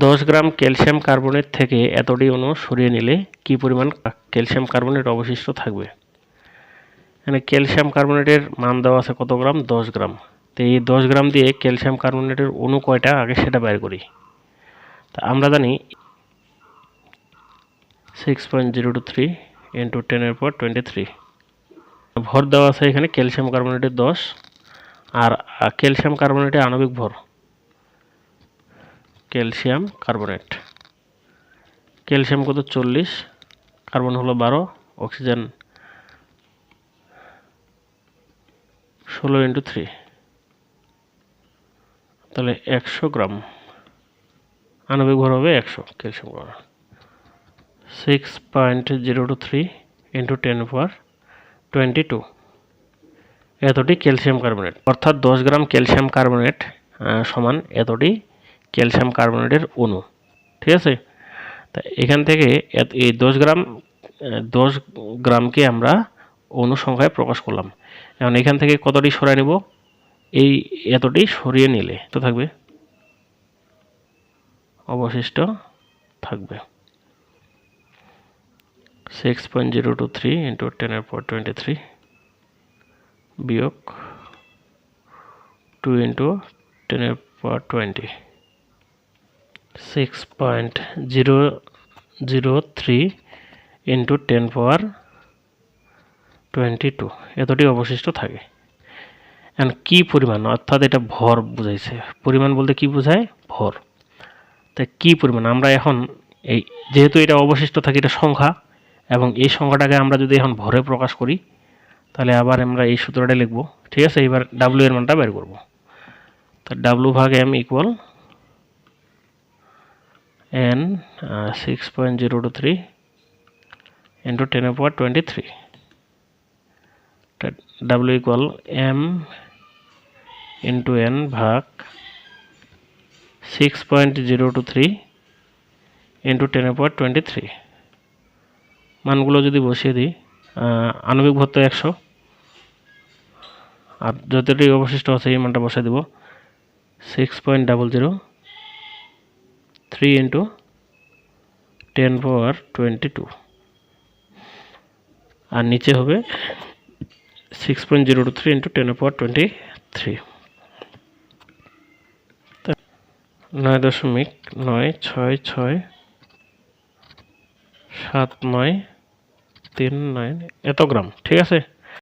দশ গ্রাম calcium carbonate থেকে এতটি অণু সরিয়ে নিলে কী পরিমাণ ক্যালসিয়াম কার্বনেট অবশিষ্ট থাকবে? এখানে ক্যালসিয়াম কার্বনেটের মান দেওয়া আছে কত গ্রাম? দশ গ্রাম। তো এই দশ গ্রাম দিয়ে ক্যালসিয়াম কার্বনেটের অণু কয়টা? আগে সেটা বের করি। তা আমরা জানি six point zero two three into টেনের পর টোয়েন্টি থ্রি ভর দেওয়া আছে এখানে ক্যালসিয়াম কার্বনেটের দশ, আর ক্যালসিয়াম কার্বনেটের আণবিক ভর। Calcium carbonate. ক্যালসিয়াম কত? চল্লিশ। কার্বন হলো বারো। অক্সিজেন ষোলো ইন্টু থ্রি। তাহলে একশো গ্রাম। আণবিক ভর হবে একশো calcium carbonate six point zero two three into ten power twenty two. এতটি ক্যালসিয়াম কার্বনেট। অর্থাৎ দশ গ্রাম ক্যালসিয়াম কার্বনেট সমান এতটি ক্যালসিয়াম কার্বনেটের অণু, ঠিক আছে? তা এখান থেকে এই দশ গ্রাম, দশ গ্রামকে আমরা অণু সংখ্যায় প্রকাশ করলাম। এখন এখান থেকে কতটি সরাই নেব? এই এতটি সরিয়ে নিলে তো থাকবে? অবশিষ্ট থাকবে। Six point zero two three into টেনের পর টোয়েন্টি থ্রি বিয়োগ টু ইন্টু টেনের পর twenty six point zero zero three into ten power twenty two এতটি অবশিষ্ট থাকে। এখন কী পরিমাণ? অর্থাৎ এটা ভর বুঝাইছে। পরিমাণ বলতে কি বোঝায়? ভর। তা কী পরিমাণ? আমরা এখন এই যেহেতু এটা অবশিষ্ট থাকে, এটা সংখ্যা, এবং এই সংখ্যাটাকে আমরা যদি এখন ভরে প্রকাশ করি, তাহলে আবার আমরা এই সূত্রটা লিখব। ঠিক আছে? এবার ডাব্লিউ এর মানটা বের করব। তো ডাব্লিউ ভাগ এম ইকুয়াল থ্রি ইন্টু টেনের power twenty three W equal M into N ভাগ six point zero two three into টেনের পাওয়ার টোয়েন্টি থ্রি মানগুলো যদি বসিয়ে দিই আণবিক ভর তো একশো। আর যতটি অবশিষ্ট আছে, এই মানটা বসিয়ে দেব। Six point double zero three into ten power twenty two আর নিচে হবে six point zero two three into ten power twenty three নয় দশমিক নয় ছয় ছয় সাত নয় তিন নয় এত গ্রাম, ঠিক আছে?